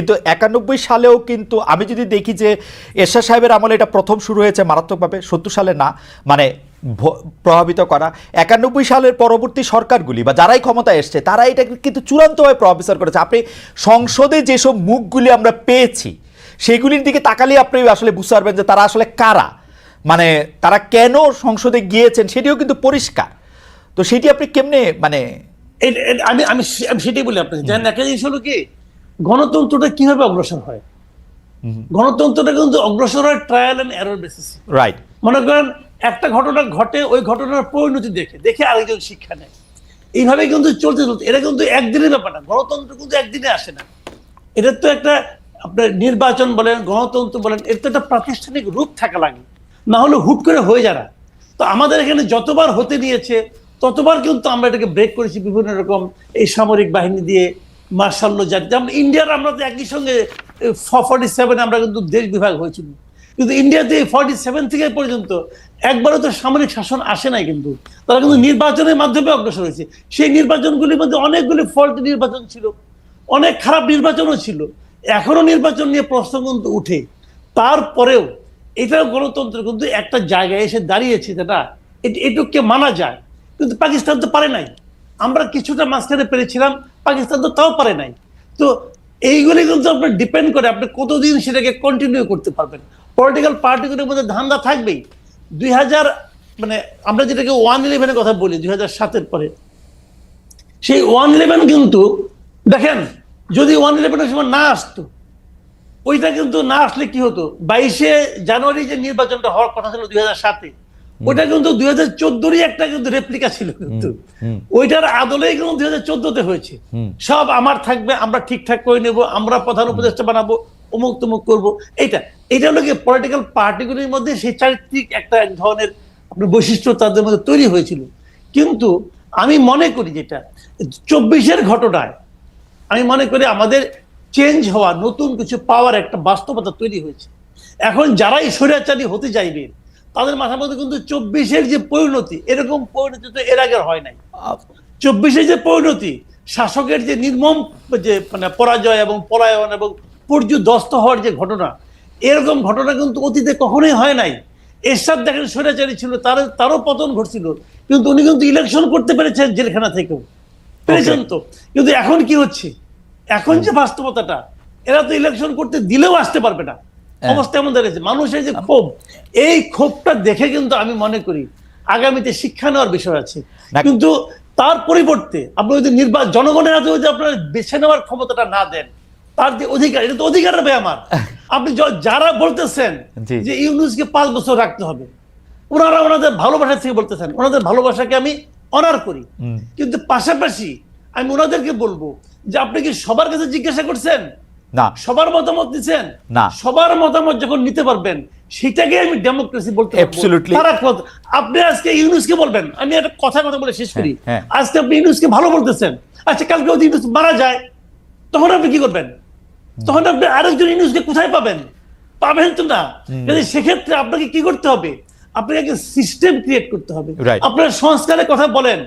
কিন্তু একানব্বই সালেও কিন্তু আমি যদি দেখি যে এরশাদ সাহেবের আমলে এটা প্রথম শুরু হয়েছে মারাত্মকভাবে সত্তর সালে না মানে প্রভাবিত করা। একানব্বই সালের পরবর্তী সরকারগুলি বা যারাই ক্ষমতায় এসছে তারা এটা কিন্তু চূড়ান্তভাবে প্রভাবিত করেছে। আপনি সংসদে যেসব মুখগুলি আমরা পেয়েছি সেগুলির দিকে তাকালে আপনি আসলে বুঝতে পারবেন যে তারা আসলে কারা। মানে তারা কেন সংসদে গিয়েছেন সেটিও কিন্তু পরিষ্কার। তো সেটি আপনি কেমনে মানে আমি আমি সেটাই বলি আপনাকে। জানেন একটা জিনিস হলো কি গণতন্ত্রটা কীভাবে অগ্রসর হয়? গণতন্ত্রটা কিন্তু অগ্রসর হয় trial and error basis right মনে করেন একটা ঘটনা ঘটে ওই ঘটনার পরিণতি দেখে দেখে আরেকজন শিক্ষা নেয়। এইভাবে কিন্তু চলতে চলতে এটা কিন্তু একদিনের ব্যাপার না গণতন্ত্র কিন্তু একদিনে আসে না। এটার তো একটা আপনার নির্বাচন বলেন গণতন্ত্র বলেন এর তো একটা প্রাতিষ্ঠানিক রূপ থাকা লাগে। না হলে হুট করে হয়ে যারা। তো আমাদের এখানে যতবার হতে নিয়েছে ততবার কিন্তু আমরা এটাকে ব্রেক করেছি বিভিন্ন রকম এই সামরিক বাহিনী দিয়ে মার্শাল্য জাতি। যেমন ইন্ডিয়ার আমরা তো একই সঙ্গে ফর্টি সেভেন আমরা কিন্তু দেশ বিভাগ হয়েছিল কিন্তু ইন্ডিয়াতে ফর্টি সেভেন থেকে পর্যন্ত একবারও তো সামরিক শাসন আসে নাই কিন্তু। তারা কিন্তু নির্বাচনের মাধ্যমে অগ্রসর হয়েছে। সেই নির্বাচনগুলির মধ্যে অনেকগুলি ফল্টি নির্বাচন ছিল। অনেক খারাপ নির্বাচনও ছিল। এখনও নির্বাচন নিয়ে প্রশ্ন কিন্তু উঠে। তারপরেও এটাও গণতন্ত্র কিন্তু একটা জায়গায় এসে দাঁড়িয়েছে যেটা এট- এটুকুকে মানা যায়। কিন্তু পাকিস্তান তো পারে নাই। আমরা কিছুটা মাঝখানে পেরেছিলাম। পাকিস্তান তো তাও পারে নাই। তো এইগুলি কিন্তু আপনার ডিপেন্ড করে আপনি কতদিন সেটাকে কন্টিনিউ করতে পারবেন। পলিটিক্যাল পার্টিগুলির মধ্যে ধান্দা থাকবেই। দুই হাজার মানে আমরা যেটাকে ওয়ান ইলেভেনের কথা বলি, দুই হাজার সাতের পরে। সেই ওয়ান ইলেভেন কিন্তু, দেখেন, যদি ওয়ান ইলেভেনের সময় না আসতো, ওইটা কিন্তু না আসলে কি হতো? বাইশে জানুয়ারি যে নির্বাচনটা হওয়ার কথা ছিল দুই হাজার সাতে। ওইটা কিন্তু দুই হাজার চোদ্দোরই একটা কিন্তু রেপ্লিকা ছিল কিন্তু। ওইটার আদলেই কিন্তু দুই হাজার চোদ্দতে হয়েছে। সব আমার থাকবে আমরা ঠিকঠাক করে নেব আমরা প্রধান উপদেষ্টা বানাবো অমুক তমুক করব। এইটা এটা হলো কি পলিটিক্যাল পার্টিগুলির মধ্যে সেই চারিত্রিক একটা এক ধরনের বৈশিষ্ট্য তাদের মধ্যে তৈরি হয়েছিল। কিন্তু আমি মনে করি যেটা চব্বিশের ঘটনায় আমি মনে করি আমাদের চেঞ্জ হওয়া নতুন কিছু পাওয়ার একটা বাস্তবতা তৈরি হয়েছে। এখন যারাই স্বৈরাচারী হতে চাইবে তাদের মাথার মধ্যে কিন্তু চব্বিশের যে পরিণতি এরকম পরিণতি তো এর আগে হয় নাই। চব্বিশে যে পরিণতি শাসকের যে নির্মম যে মানে পরাজয় এবং পলায়ন এবং পর্যুদস্ত হওয়ার যে ঘটনা এরকম ঘটনা কিন্তু অতীতে কখনোই হয় নাই। এরশাদ দেখেন স্বৈরাচারী ছিল তার তারও পতন ঘটছিল কিন্তু উনি কিন্তু ইলেকশন করতে পেরেছেন জেলখানা থেকেও। পেরেছেন তো। কিন্তু এখন কি হচ্ছে? এখন যে বাস্তবতাটা এরা তো ইলেকশন করতে দিলেও আসতে পারবে না। অবস্থা এমন দাঁড়িয়েছে মানুষের যে ক্ষোভ এই ক্ষোভটা দেখে কিন্তু আমি মনে করি আগামীতে শিক্ষা নেওয়ার বিষয় আছে। কিন্তু তার পরিবর্তে আপনি যদি নির্বাচন জনগণের হাতে যদি আপনার বেছে নেওয়ার ক্ষমতাটা না দেন তার যে অধিকার এটা তো অধিকার হবে আমার। আপনি যারা বলতেছেন। যে ইউনুসকে পাঁচ বছর রাখতে হবে ওনারা ওনাদের ভালোবাসা থেকে বলতেছেন ওনাদের ভালোবাসাকে আমি অনার করি। কিন্তু পাশাপাশি আমি ওনাদেরকে বলব যে আপনি কি সবার কাছে জিজ্ঞাসা করছেন? না। সবার মতামত না। সবার মতামত যখন নিতে পারবেন সেটাকে আমি ডেমোক্রেসি বলতে কত- আপনি আজকে ইউনুসকে বলবেন আমি একটা কথা কথা বলে শেষ করি। হ্যাঁ, হ্যাঁ। আজকে আপনি ইউনুসকে ভালো বলতেছেন। আচ্ছা কালকে যদি ইউনুস মারা যায় তখন আপনি কি করবেন? তখন আপনি আরেকজন ইউনুসকে কোথায় পাবেন? পাবেন তো না। কাজে সেক্ষেত্রে আপনাকে কি করতে হবে? আপনাকে একটা সিস্টেম ক্রিয়েট করতে হবে। আপনার সংস্কারের কথা বলেন।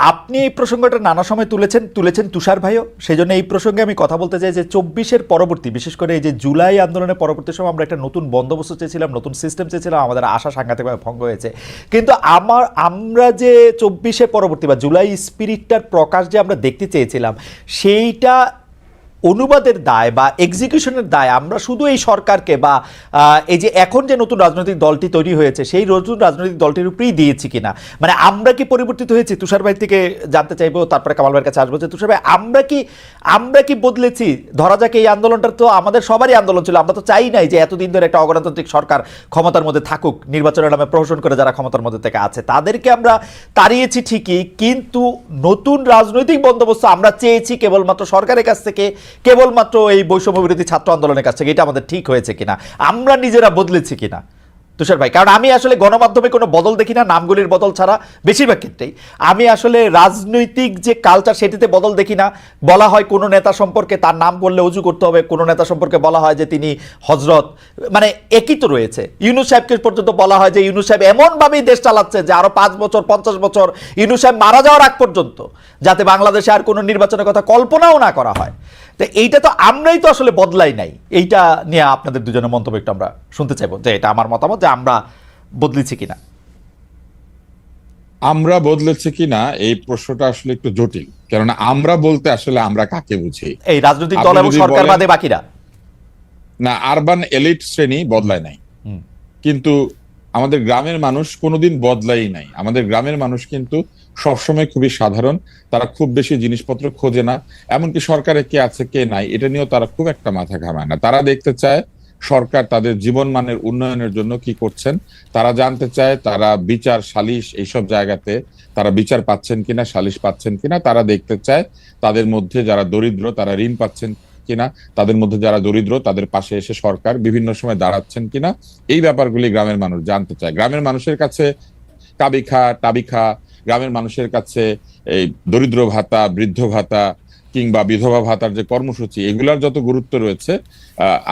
আপনি এই প্রসঙ্গটা নানা সময় তুলেছেন তুলেছেন তুষার ভাইও। সেই জন্য এই প্রসঙ্গে আমি কথা বলতে চাই যে চব্বিশের পরবর্তী, বিশেষ করে এই যে জুলাই আন্দোলনের পরবর্তী সময় আমরা একটা নতুন বন্দোবস্ত চেয়েছিলাম, নতুন সিস্টেম চেয়েছিলাম, আমাদের আশা সাংঘাতিকভাবে ভঙ্গ হয়েছে। কিন্তু আমার, আমরা যে চব্বিশের পরবর্তী বা জুলাই স্পিরিটটার প্রকাশ যে আমরা দেখতে চেয়েছিলাম, সেইটা অনুবাদের দায় বা এক্সিকিউশনের দায়, আমরা শুধু এই সরকারকে বা এই যে এখন যে নতুন রাজনৈতিক দলটি তৈরি হয়েছে, সেই নতুন রাজনৈতিক দলটির উপরেই দিয়েছি কিনা? মানে আমরা কি পরিবর্তিত হয়েছি? তুষার ভাই থেকে জানতে চাইব, তারপরে কামাল ভাইয়ের কাছে আসব যে, তুষার ভাই, আমরা কি আমরা কি বদলেছি? ধরা যাক এই আন্দোলনটা তো আমাদের সবারই আন্দোলন ছিল, আমরা তো চাই নাই যে এতদিন ধরে একটা অগণতান্ত্রিক সরকার ক্ষমতার মধ্যে থাকুক, নির্বাচনের নামে প্রহসন করে যারা ক্ষমতার মধ্যে থেকে আছে, তাদেরকে আমরা তাড়িয়েছি ঠিকই, কিন্তু নতুন রাজনৈতিক বন্দোবস্ত আমরা চেয়েছি কেবলমাত্র সরকারের কাছ থেকে কেবলমাত্র এই বৈষম্য বিরোধী ছাত্র আন্দোলনের কাছ থেকে এটা আমাদের ঠিক হয়েছে কিনা? আমরা নিজেরা বদলেছি কিনা? তুষার ভাই, কারণ আমি আসলে গণমাধ্যমে কোনো বদল দেখি না, নামগুলির বদল ছাড়া বেশিরভাগ ক্ষেত্রেই। আমি আসলে রাজনৈতিক যে কালচার সেটিতে বদল দেখি না। বলা হয় কোনো নেতা সম্পর্কে তার নাম বললে উজু করতে হবে, কোনো নেতা সম্পর্কে বলা হয় যে তিনি হজরত। মানে একই তো রয়েছে। ইউনুস সাহেবকে পর্যন্ত বলা হয় যে ইউনুস সাহেব এমনভাবেই দেশ চালাচ্ছে যে আরও পাঁচ বছর, পঞ্চাশ বছর ইউনুস সাহেব মারা যাওয়ার আগ পর্যন্ত, যাতে বাংলাদেশে আর কোনো নির্বাচনের কথা কল্পনাও না করা হয়। তো এইটা তো আমরাই তো আসলে বদলাই নাই। এইটা নিয়ে আপনাদের দুজনের মন্তব্য একটু আমরা শুনতে চাইব, যে এটা আমার মতামত, যে আমরা বদলেছি কিনা? আমরা বদলেছে কিনা? এই প্রশ্নটা আসলে একটু জটিল। কেননা আমরা বলতে আসলে আমরা কাকে বুঝি? এই রাজনৈতিক দল এবং সরকার বাদে বাকিরা? না আরবান এলিট শ্রেণি বদলায় নাই। কিন্তু আমাদের গ্রামের মানুষ কোনোদিন বদলাই নাই। আমাদের গ্রামের মানুষ কিন্তু সবসময় খুবই সাধারণ। তারা খুব বেশি জিনিসপত্র খোঁজে না। এমনকি সরকারে কে আছে কে নাই এটা নিয়েও তারা খুব একটা মাথা ঘামায় না। তারা দেখতে চায় সরকার তাদের জীবন মানের উন্নয়নের জন্য কি করছেন, তারা জানতে চায় তারা বিচার সালিশ এইসব জায়গাতে তারা বিচার পাচ্ছেন কিনা, সালিশ পাচ্ছেন কিনা, তারা দেখতে চায় তাদের মধ্যে যারা দরিদ্র তারা ঋণ পাচ্ছেন কিনা, তাদের মধ্যে যারা দরিদ্র তাদের পাশে এসে সরকার বিভিন্ন সময় দাঁড়াচ্ছেন কিনা, এই ব্যাপারগুলি গ্রামের মানুষ জানতে চায়। গ্রামের মানুষের কাছে কাবিখা, টাবিখা, গ্রামের মানুষের কাছে এই দরিদ্র ভাতা, বৃদ্ধ ভাতা কিংবা বিধবা ভাতার যে কর্মসূচি, এগুলার যত গুরুত্ব রয়েছে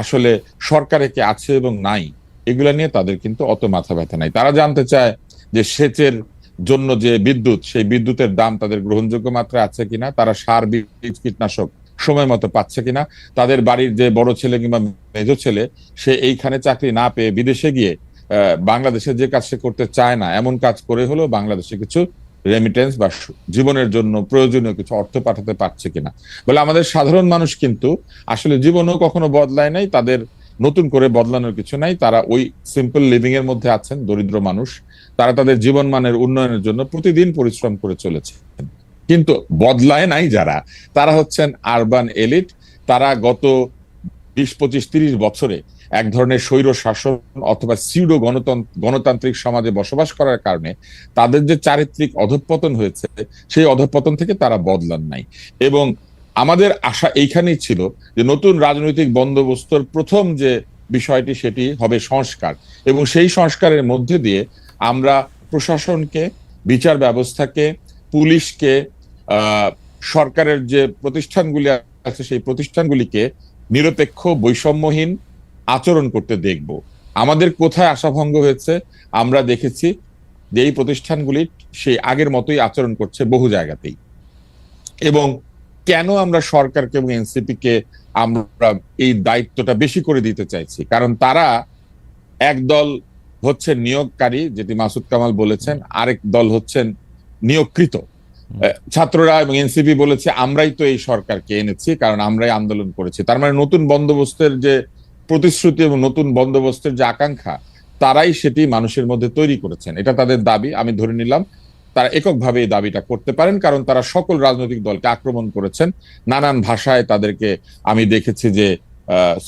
আসলে সরকারে কে আছে এবং নাই, এগুলা নিয়ে তাদের কিন্তু অত মাথা ব্যথা নাই। তারা জানতে চায় যে সেচের জন্য যে বিদ্যুৎ, সেই বিদ্যুতের দাম তাদের গ্রহণযোগ্য মাত্রায় আছে কিনা, তারা সার, বীজ, কীটনাশক সময় মতো পাচ্ছে কিনা, তাদের বাড়ির যে বড় ছেলে কিংবা মেজ ছেলে, সে এইখানে চাকরি না পেয়ে বিদেশে গিয়ে বাংলাদেশে যে কাজ সে করতে চায় না, এমন কাজ করে হলেও বাংলাদেশে কিছু রেমিটেন্স বা জীবনের জন্য প্রয়োজনীয় কিছু অর্থ পাঠাতে পারছে কিনা। বলে আমাদের সাধারণ মানুষ কিন্তু আসলে জীবনও কখনো বদলায় নাই, তাদের নতুন করে বদলানোর কিছু নাই। তারা ওই সিম্পল লিভিং এর মধ্যে আছেন, দরিদ্র মানুষ। তারা তাদের জীবন মানের উন্নয়নের জন্য প্রতিদিন পরিশ্রম করে চলেছে কিন্তু বদলায় নাই যারা। তারা হচ্ছেন আরবান এলিট তারা গত বিশ, পঁচিশ, তিরিশ বছরে এক ধরনের স্বৈর শাসন অথবা সিউডো গণতন্ত্র গণতান্ত্রিক সমাজে বসবাস করার কারণে তাদের যে চারিত্রিক অধঃপতন হয়েছে, সেই অধঃপতন থেকে তারা বদলান নাই। এবং আমাদের আশা এইখানেই ছিল যে নতুন রাজনৈতিক বন্দোবস্তর প্রথম যে বিষয়টি সেটি হবে সংস্কার। এবং সেই সংস্কারের মধ্যে দিয়ে আমরা প্রশাসনকে, বিচার ব্যবস্থাকে, পুলিশকে সরকারের যে প্রতিষ্ঠানগুলি আছে সেই প্রতিষ্ঠানগুলিকে নিরপেক্ষ, বৈষম্যহীন আচরণ করতে দেখব। আমাদের কোথায় আশাভঙ্গ হয়েছে আমরা দেখেছি যে এই প্রতিষ্ঠানগুলি সেই আগের মতোই আচরণ করছে বহু জায়গাতেই। এবং কেন আমরা সরকারকে এবং এনসিপি কে আমরা এই দায়িত্বটা বেশি করে দিতে চাইছি? কারণ তারা এক দল হচ্ছেন নিয়োগকারী যেটি মাসুদ কামাল বলেছেন আরেক দল হচ্ছেন নিয়োগকৃত। ছাত্ররা এবং এনসিপি বলেছে আমরাই তো এই সরকারকে এনেছি কারণ আমরাই আন্দোলন করেছি। তার মানে নতুন বন্দোবস্তের যে প্রতিশ্রুতি এবং নতুন বন্দোবস্তের যে আকাঙ্ক্ষা, তারাই সেটি মানুষের মধ্যে তৈরি করেছেন। এটা তাদের দাবি, আমি ধরে নিলাম। তারা এককভাবে এই দাবিটা করতে পারেন, কারণ তারা সকল রাজনৈতিক দলকে আক্রমণ করেছেন। নানান ভাষায় তাদেরকে আমি দেখেছি যে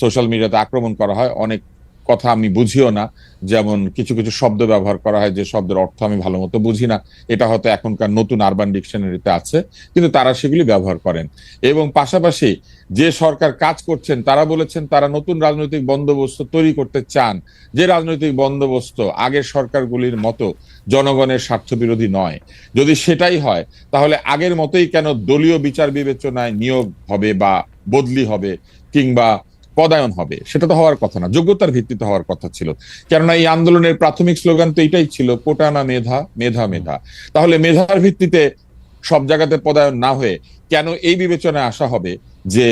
সোশ্যাল মিডিয়াতে আক্রমণ করা হয়। অনেক কথা আমি বুঝিও না। যেমন কিছু কিছু শব্দ ব্যবহার করা হয় যে শব্দের অর্থ আমি ভালো মতো বুঝি না। এটা হয়তো এখনকার নতুন আরবান ডিকশনারিতে আছে, কিন্তু তারা সেগুলি ব্যবহার করেন। এবং পাশাপাশি যে সরকার কাজ করছেন, তারা বলেছেন তারা নতুন রাজনৈতিক বন্দোবস্ত তৈরি করতে চান। যে রাজনৈতিক বন্দোবস্ত আগের সরকারগুলির মতো জনগণের স্বার্থ বিরোধী নয়। যদি সেটাই হয়, তাহলে আগের মতোই কেন দলীয় বিচার বিবেচনায় নিয়োগ হবে বা বদলি হবে? কিংবা পদায়ন হবে, সেটা তো হওয়ার কথা না, যোগ্যতার ভিত্তিতে হওয়ার কথা ছিল। কেননা এই আন্দোলনের প্রাথমিক স্লোগান তো এটাই ছিল কোটানা মেধা মেধা মেধা। তাহলে মেধার ভিত্তিতে সব জায়গাতে পদায়ন না হয়ে কেন এই বিবেচনায় আসা হবে যে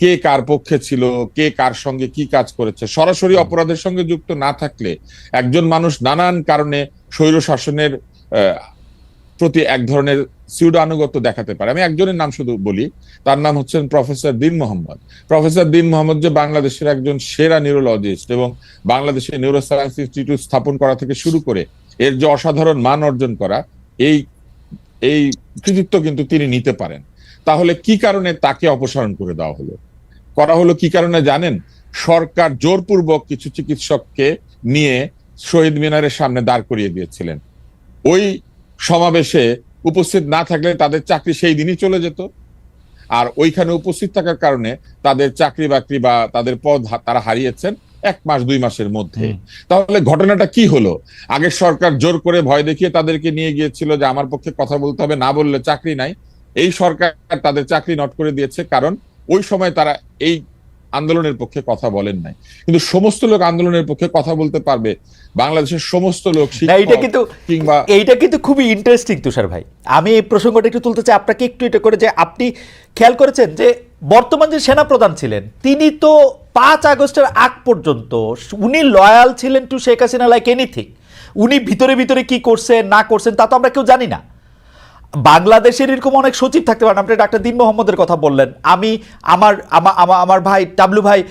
কে কার পক্ষে ছিল, কে কার সঙ্গে কি কাজ করেছে? সরাসরি অপরাধের সঙ্গে যুক্ত না থাকলে একজন মানুষ নানান কারণে স্বৈর শাসনের প্রতি এক ধরনের সিউডো আনুগত্য দেখাতে পারে। আমি একজনের নাম শুধু বলি, তার নাম হচ্ছেন প্রফেসর দিন মোহাম্মদ। প্রফেসর দিন মোহাম্মদ যে বাংলাদেশের একজন সেরা নিউরোলজিস্ট এবং বাংলাদেশের নিউরো সায়েন্স ইনস্টিটিউট স্থাপন করা থেকে শুরু করে এর যে অসাধারণ মান অর্জন করা, এই এই কৃতিত্ব কিন্তু তিনি নিতে পারেন। তাহলে কি কারণে তাকে অপসারণ করে দেওয়া হলো? করা হলো কি কারণে জানেন? সরকার জোরপূর্বক কিছু চিকিৎসককে নিয়ে শহীদ মিনারের সামনে দাঁড় করিয়ে দিয়েছিলেন। ওই সমাবেশে উপস্থিত না থাকলে তাদের চাকরি সেই দিনই চলে যেত। আর ওইখানে উপস্থিত থাকার কারণে তাদের চাকরি বাকরি বা তাদের পদ তারা হারিয়েছেন এক মাস দুই মাসের মধ্যে। তাহলে ঘটনাটা কি হলো? আগের সরকার জোর করে ভয় দেখিয়ে তাদেরকে নিয়ে গিয়েছিল যে আমার পক্ষে কথা বলতে হবে না বললে চাকরি নাই। এই সরকার তাদের চাকরি নট করে দিয়েছে কারণ ওই সময় তারা এই আন্দোলনের পক্ষে কথা বলেন নাই। কিন্তু সমস্ত লোক আন্দোলনের পক্ষে কথা বলতে পারবে। বাংলাদেশের সমস্ত লোক এইটা কিন্তু কিংবা এইটা কিন্তু খুবই ইন্টারেস্টিং তুষার ভাই। আমি এই প্রসঙ্গটা একটু তুলতে চাই আপনাকে একটু এটা করে যে আপনি খেয়াল করেছেন যে বর্তমান যে সেনাপ্রধান ছিলেন তিনি তো পাঁচ আগস্টের আগ পর্যন্ত উনি লয়াল ছিলেন to Sheikh Hasina like anything উনি ভিতরে ভিতরে কি করছেন না করছেন তা তো আমরা কেউ জানি না। বাংলাদেশের এরকম অনেক সচিব থাকতে পারেন। আপনি ডাক্তার দিন মোহাম্মদের কথা বললেন। আমি আমার আমা- আমা- আমার ভাই টাবলু ভাই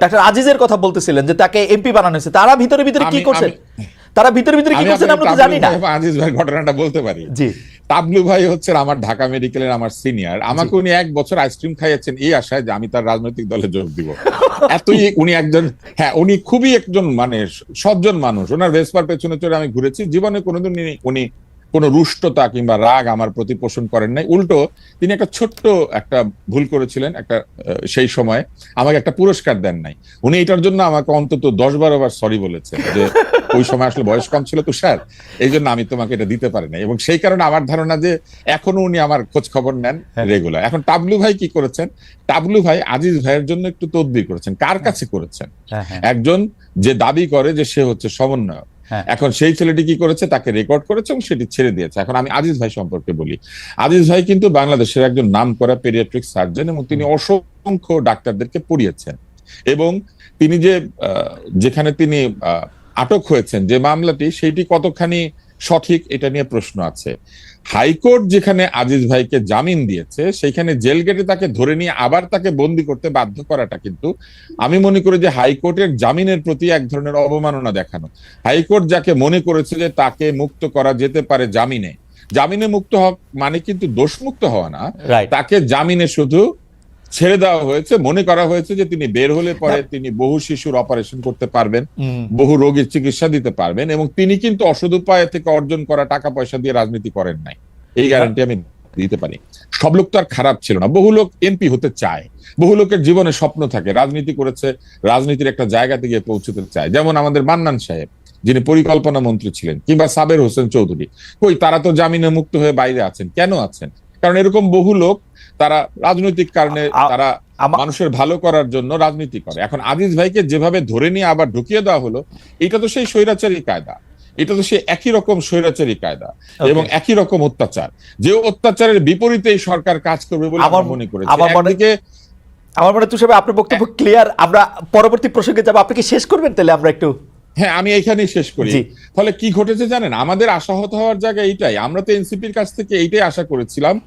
ডাক্তার আজিজের কথা বলতেছিলেন যে তাকে এমপি বানানো হয়েছে। তারা ভিতরে ভিতরে কি করছেন তারা ভিতরে ভিতরে কি করছেন আমরা তো জানি না। আজিজ ভাই ঘটনাটা বলতে পারি। জি। তাবলু ভাই হচ্ছে আমার ঢাকা মেডিকেলের আমার সিনিয়র। আমাকে উনি এক বছর আইসক্রিম খাইয়েছেন এই আশায় যে আমি তার রাজনৈতিক দলে যোগ দিব। এতই উনি একজন হ্যাঁ উনি খুবই একজন মানে সজ্জন মানুষ। ওনার ভেসপার পেছনে চড়ে আমি ঘুরেছি। জীবনে কোনোদিন উনি কোনো রুষ্টতা কিংবা রাগ আমার প্রতি পোষণ করেন নাই। উল্টো তিনি একটা ছোট্ট একটা ভুল করেছিলেন একটা সেই সময়। আমাকে একটা পুরস্কার দেন নাই। উনি এটার জন্য আমাকে অন্তত দশ বারো বার সরি বলেছেন যে ওই সময় আসলে বয়স কম ছিল তুষার এই জন্য আমি তোমাকে এটা দিতে পারি না এবং সেই কারণে আমার ধারণা যে এখনও উনি আমার খোঁজ খবর নেন হ্যাঁ। রেগুলার এখন টাবলু ভাই কি করেছেন? টাবলু ভাই আজিজ ভাইয়ের জন্য একটু তদবির করেছেন। কার কাছে করেছেন? হ্যাঁ হ্যাঁ। একজন যে দাবি করে যে সে হচ্ছে সমন্বয়ক। হ্যাঁ। এখন সেই ছেলেটি কি করেছে? তাকে রেকর্ড করেছে এবং সেটি ছেড়ে দিয়েছে। এখন আমি আজিজ ভাই সম্পর্কে বলি। আজিজ ভাই কিন্তু বাংলাদেশের একজন নাম করা পেরিয়াট্রিক সার্জন এবং তিনি অসংখ্য ডাক্তারদেরকে পড়িয়েছেন এবং তিনি যে যেখানে তিনি আটক হয়েছেন যে মামলাটি সেইটি কতখানি সঠিক এটা নিয়ে প্রশ্ন আছে। হাইকোর্ট যেখানে আজিজ ভাইকে জামিন দিয়েছে সেখানে জেল গেটে তাকে ধরে নিয়ে আবার তাকে বন্দি করতে বাধ্য করাটা কিন্তু আমি মনে করি যে হাইকোর্টের জামিনের প্রতি এক ধরনের অবমাননা দেখানো। হাইকোর্ট যাকে মনে করেছে যে তাকে মুক্ত করা যেতে পারে জামিনে জামিনে মুক্ত হওয়া মানে কিন্তু দোষমুক্ত হওয়া না। তাকে জামিনে শুধু ছেড়ে দেওয়া হয়েছে মনে করা হয়েছে যে তিনি বের হলে পরে তিনি বহু শিশুর অপারেশন করতে পারবেন বহু রোগীর চিকিৎসা দিতে পারবেন এবং তিনি কিন্তু অসদ উপায় থেকে অর্জন করা টাকা পয়সা দিয়ে রাজনীতি করেন নাই। এই গ্যারান্টি আমি দিতে পারি। সব লোক তো আর খারাপ ছিল না। বহু লোক এমপি হতে চায়। বহু লোকের জীবনে স্বপ্ন থাকে রাজনীতি করেছে রাজনীতির একটা জায়গাতে গিয়ে পৌঁছতে চায়। যেমন আমাদের মান্নান সাহেব যিনি পরিকল্পনা মন্ত্রী ছিলেন কিংবা সাবের হোসেন চৌধুরী। কই তারা তো জামিনে মুক্ত হয়ে বাইরে আছেন। কেন আছেন? কারণ এরকম বহু লোক তারা রাজনৈতিক কারণে তারা মানুষের ভালো করার জন্য রাজনীতি করে। এখন আজিজ ভাইকে যেভাবে ধরে নিয়ে আবার ঢুকিয়ে দেওয়া হলো এটা তো সেই স্বৈরাচারী কায়দা। এটা তো সেই একই রকম স্বৈরাচারী কায়দা এবং একই রকম অত্যাচার। যে অত্যাচারের বিপরীতে এই সরকার কাজ করবে বলে আমার- মনে করেছি। আমার মনে- আমার মনে তুষার আপনার বক্তব্য ক্লিয়ার আমরা পরবর্তী প্রসঙ্গে যাব। আপনি কি শেষ করবেন তাহলে আমরা একটু? হ্যাঁ আমি এখানেই শেষ করি। ফলে কি ঘটেছে জানেন? আমাদের আশাহত হওয়ার জায়গা এইটাই। আমরা তো এনসিপির কাছ থেকে এইটাই আশা করেছিলাম।